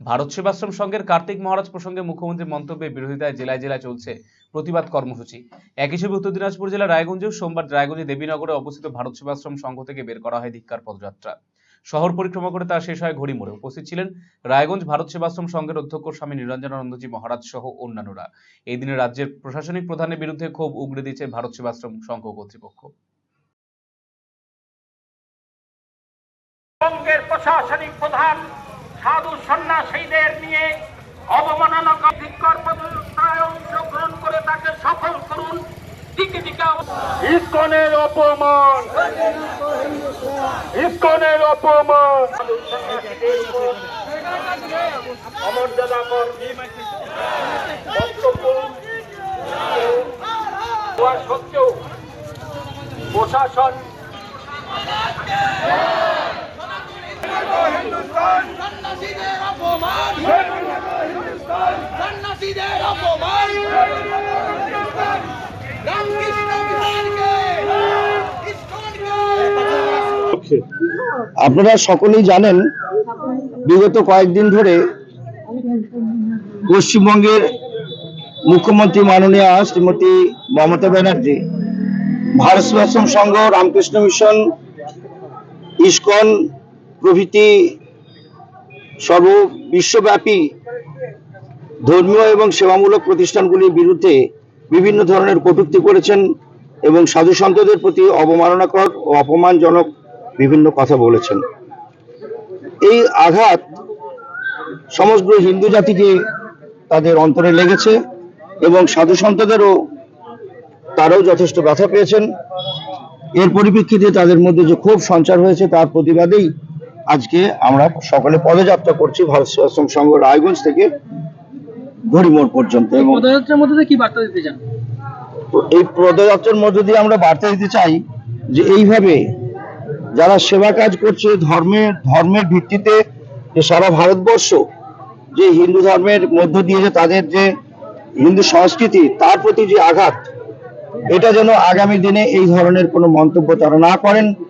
ভারত সেবাশ্রম সংঘের কার্তিক মহারাজ প্রসঙ্গে মুখ্যমন্ত্রীর মন্তব্যের বিরোধিতায় জেলায় জেলায় চলছে প্রতিবাদ কর্মসূচি। একই ছবি উত্তর দিনাজপুর জেলার রায়গঞ্জেও সোমবার রায়গঞ্জে দেবীনগরে অবস্থিত ভারত সেবাশ্রম সংঘ থেকে বের করা হয় ধিক্কার পদযাত্রা। শহর পরিক্রমা করে তা শেষ হয় ঘড়ি মোড়ে উপস্থিত ছিলেন রায়গঞ্জ ভারত সেবাশ্রম সংঘের অধ্যক্ষ স্বামী নিরঞ্জনানন্দজি মহারাজ সহ অন্যান্যরা। এই দিনে রাজ্যের প্রশাসনিক প্রধানের বিরুদ্ধে ক্ষোভ উগড়ে দিয়েছে ভারত সেবাশ্রম সংঘ কর্তৃপক্ষ। প্রশাসনিক প্রধান সাধু সন্ন্যাসীদের নিয়ে অবমাননা অংশগ্রহণ করে তাকে সফল করুন। দিকে দিকে ইস্কনের অপমান। ইস্কনের অপমান। অমর্যাদাকর বক্তব্য হওয়া সত্ত্বেও প্রশাসন আপনারা সকলেই জানেন, বিগত কয়েকদিন ধরে পশ্চিমবঙ্গের মুখ্যমন্ত্রী মাননীয় শ্রীমতী মমতা ব্যানার্জি, ভারত সংঘ, রামকৃষ্ণ মিশন, ইস্কন প্রভৃতি সর্ব বিশ্বব্যাপী ধর্মীয় এবং সেবামূলক প্রতিষ্ঠানগুলির বিরুদ্ধে বিভিন্ন ধরনের কটূক্তি করেছেন এবং সাধু সন্তদের প্রতি অবমাননাকর ও অপমানজনক বিভিন্ন কথা বলেছেন। এই আঘাত সমগ্র হিন্দু জাতিকে তাদের অন্তরে লেগেছে এবং সাধু সন্তদেরও তারাও যথেষ্ট ব্যথা পেয়েছেন। এর পরিপ্রেক্ষিতে তাদের মধ্যে যে ক্ষোভ সঞ্চার হয়েছে তার প্রতিবাদেই আজকে আমরা সকলে পদযাত্রা করছি ভারত সেবাশ্রম সংঘ রায়গঞ্জ থেকে। ঘড়িমোড় পর্যন্ত এবং পদযাত্রার মধ্যে কি বার্তা দিতে চান? এই পদযাত্রার মধ্য দিয়ে আমরা বার্তা দিতে চাই যে এইভাবে যারা সেবা কাজ করছে ধর্মের ধর্মের ভিত্তিতে যে সারা ভারতবর্ষ যে হিন্দু ধর্মের মধ্য দিয়ে যে তাদের যে হিন্দু সংস্কৃতি তার প্রতি যে আঘাত এটা যেন আগামী দিনে এই ধরনের কোনো মন্তব্য তারা না করেন।